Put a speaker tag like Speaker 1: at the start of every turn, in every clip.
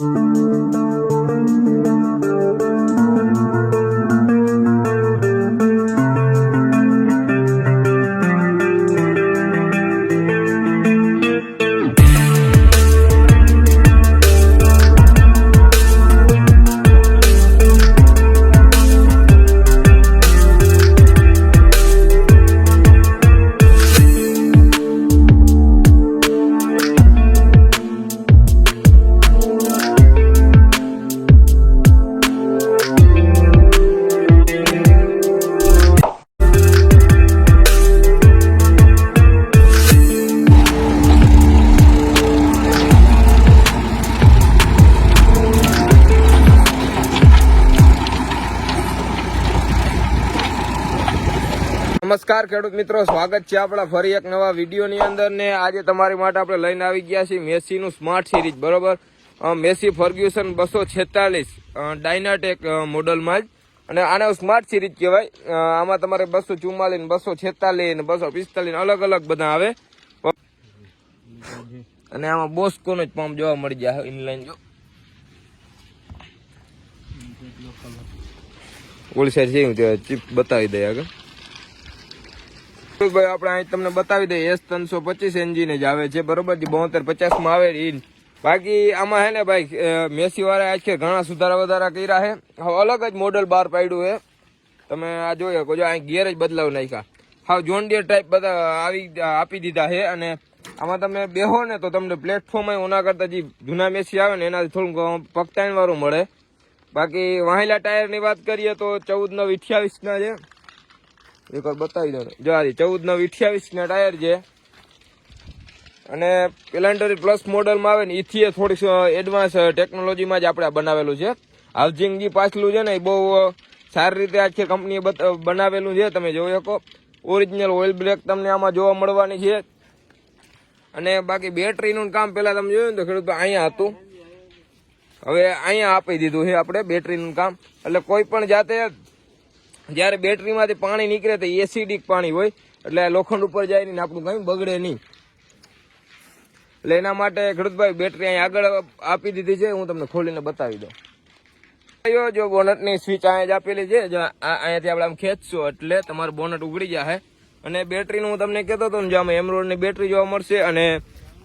Speaker 1: Música નમસ્કાર ખેડૂત મિત્રો, સ્વાગત છે આપણા ફરી એક નવા વિડીયોની અંદર ને આજે તમારી માટે આપણે લઈને આવી ગયા છીએ મેસીનું સ્માર્ટ સિરીઝ, બરોબર? મેસી ફર્ગ્યુસન બસો છેતાલીસ ડાયનાટેક મોડલમાં જ. અને આને સ્માર્ટ સિરીઝ કહેવાય. આમાં તમારે બસો ચુમ્માલીસ, બસો છેતાલીસ બસો પિસ્તાલીસ અલગ અલગ બધા આવે. અને આમાં બોસ્કોનો જ પંપ જોવા મળી જાય. ઇનલાઈન જો. ઓલી સાઈડ છે, ચીપ બતાવી દે આગળ. ભાઈ આપણે અહીં તમને બતાવી દઈએ, એસ ત્રણસો પચીસ એન્જિન જ આવે છે, બરોબર? જે બોતેર પચાસમાં આવે ઈ બાકી આમાં હે ને ભાઈ મેસીવાળા મેસી વાળા આજ ઘણા સુધારા વધારા કર્યા છે. હવે અલગ જ મોડલ બહાર પાડ્યું છે. તમે આ જોઈ શકો જો અહીં ગિયર જ બદલાવ નાખ્યા. હાવ જોનડિયર ટાઈપ બધા આવી, આપી દીધા છે, અને આમાં તમે બેહો ને તો તમને પ્લેટફોર્મ ઓના કરતા જે જૂના મેસી આવે ને, એનાથી થોડુંક પગતાણ વાળું મળે. બાકી વાહેલા ટાયરની વાત કરીએ તો ચૌદ નવ અઠ્યાવીસના છે. એક વાર બતાવી દો જો આ ચૌદ નવ અઠ્યાવીસ ના ટાયર છે. અને પેલેન્ડર પ્લસ મોડલમાં આવે ને એથી થોડીક એડવાન્સ ટેકનોલોજીમાં જ આપણે બનાવેલું છે. હાઉસિંગ જે પાછલું છે ને એ બહુ સારી રીતે આખી કંપનીએ બનાવેલું છે. તમે જોઈ શકો. ઓરિજિનલ ઓઇલ બ્રેક તમને આમાં જોવા મળવાની છે. અને બાકી બેટરીનું કામ પહેલાં તમે જોયું ને, તો ખેડૂત અહીંયા હતું. હવે અહીંયા આપી દીધું છે આપણે બેટરીનું કામ. એટલે કોઈ પણ જાતે જ્યારે બેટરીમાંથી પાણી નીકળે તો એસિડિક પાણી હોય, એટલે લોખંડ ઉપર જાય નહીં ને આપણું કંઈ બગડે નહીં. એટલે એના માટે ખેડૂતભાઈ બેટરી અહીં આગળ આપી દીધી છે, હું તમને ખોલીને બતાવી દઉં. જો બોનટની સ્વિચ અહીંયા જ આપેલી છે, જો અહીંયાથી આપણે આમ ખેંચશો, એટલે તમારું બોનટ ઉગડી જાય અને બેટરીનું હું તમને કહેતો હતો ને, જો આમાં એમરોડની બેટરી જોવા મળશે, અને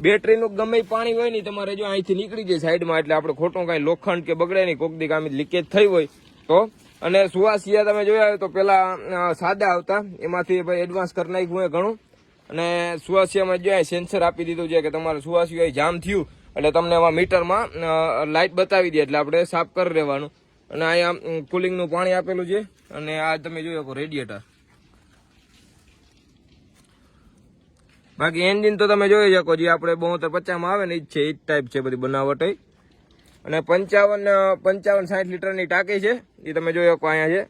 Speaker 1: બેટરીનું ગમે પાણી હોય ને તમારે જો અહીંથી નીકળી જાય સાઈડમાં, એટલે આપણે ખોટું કાંઈ લોખંડ કે બગડે નહીં, કોક દી કામ લીકેજ થઈ હોય, તો અને સુવાસિયા તમે જોયા હોય તો પેલા સાદા આવતા. એમાંથી ભાઈ એડવાન્સ કરી નાખ્યું હોય ઘણું. અને સુવાસિયામાં જોયા સેન્સર આપી દીધું છે કે તમારે સુવાસિયા જામ થયું. એટલે તમને એમાં મીટરમાં લાઇટ બતાવી દે એટલે આપણે સાફ કરી રહેવાનું. અને અહીંયા કુલિંગનું પાણી આપેલું છે. અને આ તમે જોઈ શકો રેડિયેટર બાકી એન્જિન તો તમે જોઈ શકો, જે આપણે બોતેર પચાસમાં આવે ને, એ જ છે, એ જ ટાઈપ છે બધી બનાવટ. અને પંચાવન પંચાવન સાઠ લીટરની ટાંકી છે. એ તમે જોઈ શકો અહીંયા છે.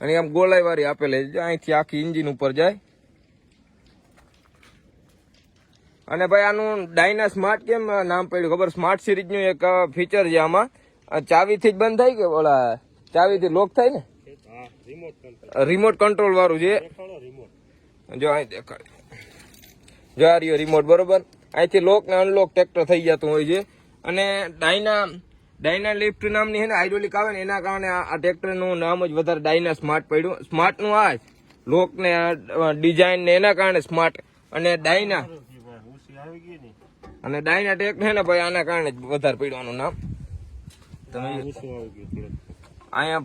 Speaker 1: અને આમ ગોળાઈ વાળી આપેલી છે. અહીંથી આખી ઇન્જિન ઉપર જાય. અને ભાઈ આનું ડાયના સ્માર્ટ કેમ નામ પડ્યું? ખબર? સ્માર્ટ સિરીઝનું એક ફીચર છે આમાં. ચાવીથી જ બંધ થાય કે ઓલા ચાવીથી લોક થાય ને? રિમોટ કંટ્રોલ વાળું છે. જો અહીં દેખાડ જો આ રહ્યો રિમોટ બરોબર? અહીંથી લોક ને અનલોક ટ્રેક્ટર થઈ જતું હોય છે. અને ડાયના ડાયના લિફ્ટ નામની છે ને હાઇડ્રોલિક આવે ને એના કારણે આ ટ્રેક્ટરનું નામ જ વધારે ડાયના સ્માર્ટ પડ્યું. સ્માર્ટનું આ જ. લોક ડિઝાઇન ને એના કારણે સ્માર્ટ અને ડાયના. અને ડાયના ટ્રેક્ટર છે ને ભાઈ આના કારણે જ વધારે પડવાનું નામ. તમે અહીંયા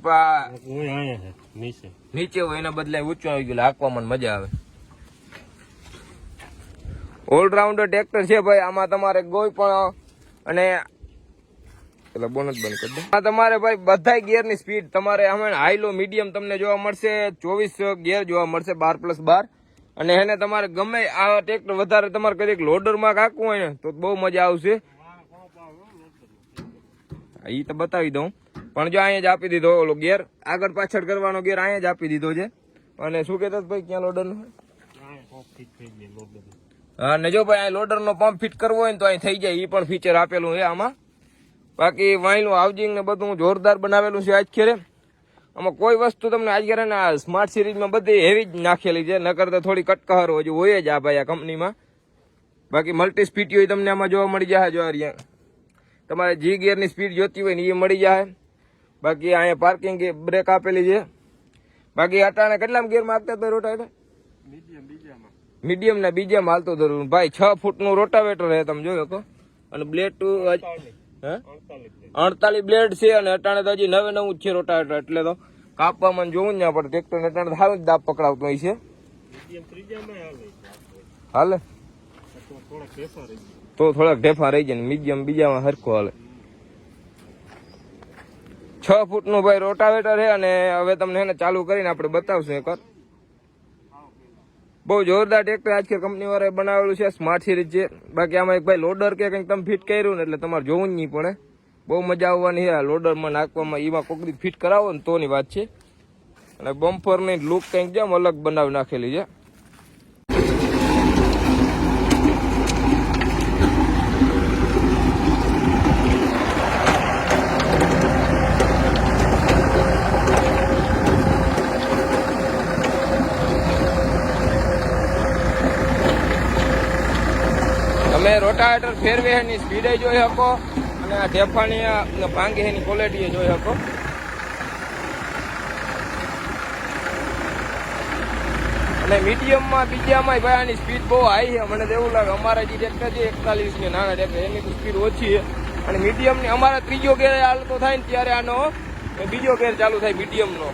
Speaker 1: નીચે. હોય એના બદલે ઊંચું આવી ગયું હાંકવામાં મજા આવે. ઓલરાઉન્ડર ટ્રેક્ટર છે ભાઈ આમાં તમારે કોઈ પણ અને પેલા બોનસ બંધ કરી દો. તમારે ભાઈ બધા ગિયરની સ્પીડ તમારે હમણાં હાઈ લો મીડિયમ તમને જોવા મળશે, ચોવીસ ગિયર જોવા મળશે, બાર પ્લસ બાર. અને એને તમારે ગમે આ ટ્રેક્ટર વધારે તમારે કદીક લોડરમાં કાકવું હોય ને, તો બહુ મજા આવશે. એ તો બતાવી દઉં. પણ જો અહીંયા જ આપી દીધો ઓલો ગેર આગળ પાછળ કરવાનો ગેર અહીંયા જ આપી દીધો છે. અને શું કહેતા હતા ભાઈ, ક્યાં લોડર હા, ને જો ભાઈ અહીં લોડર નો પંપ ફિટ કરવો હોય ને તો અહીં થઈ જાય. એ પણ ફીચર આપેલું છે આમાં. બાકી વાયનું હાઉસિંગ ને બધું જોરદાર બનાવેલું છે આજ ખેરે આમાં કોઈ વસ્તુ તમને આજ ને આ સ્માર્ટ સિરીઝમાં બધી હેવી જ નાખેલી છે. નકર તો થોડી કટકહર હજુ હોય જ આ ભાઈ આ કંપનીમાં બાકી મલ્ટી સ્પીટીઓ તમને આમાં જોવા મળી જાય જો અહીંયા તમારે જી ગિયરની સ્પીડ જોતી હોય ને એ મળી જાય. બાકી અહીંયા પાર્કિંગ બ્રેક આપેલી છે. બાકી અટાણે કેટલામાં ગિયરમાં આપતા હતા રોટાવેટર? મીડિયમ ના બીજામાં હાલતો ધરું ભાઈ, છ ફૂટનું રોટાવેટર હે તમે જોયો તો? અને બ્લેડ ટુ અડતાલીસ બ્લેડ છે અને અટાણે તો હજી નવે નવું જ છે રોટાવેટર, એટલે તો કાપવામાં જોવું જ ના પડે. ટ્રેક્ટર ને અટાણે સારું જ દાબ પકડાવતો હોય છે. હાલે? તો થોડાક ઢેફા રહી જાય મીડિયમ બીજામાં હરખો હાલે. છ ફૂટનું ભાઈ રોટાવેટર છે અને હવે તમને એને ચાલુ કરીને આપણે બતાવશું એકવાર બહુ જોરદાર ટ્રેક્ટર આજકાલ કંપની વાળાએ બનાવેલું છે સ્માર્ટ સિરીઝ છે બાકી આમાં એક ભાઈ લોડર કે કંઈક તમે ફિટ કર્યું ને એટલે તમારે જોવું જ નહીં પડે. બહુ મજા આવવાની છે આ લોડરમાં નાખવામાં એમાં કોકડી ફિટ કરાવો ને તોની વાત છે. અને બમ્પરની લુક કંઈક જેમ અલગ બનાવી નાખેલી છે. તમે રોટાવેટર ફેરવે એની સ્પીડે જોઈ શકો અને આ ઢેફાની આ ભાંગે એની ક્વોલિટી જોઈ શકો. અને મીડિયમમાં બીજામાં ભાઈ આની સ્પીડ બહુ હાઈ છે. મને એવું લાગે અમારા જે ટ્રેક્ટર છે એકતાલીસ ને નાના ટ્રેક્ટર એની તો સ્પીડ ઓછી છે. અને મીડિયમની અમારા ત્રીજો ગેર હાલતો થાય ને ત્યારે આનો, બીજો ગેર ચાલુ થાય મીડિયમનો.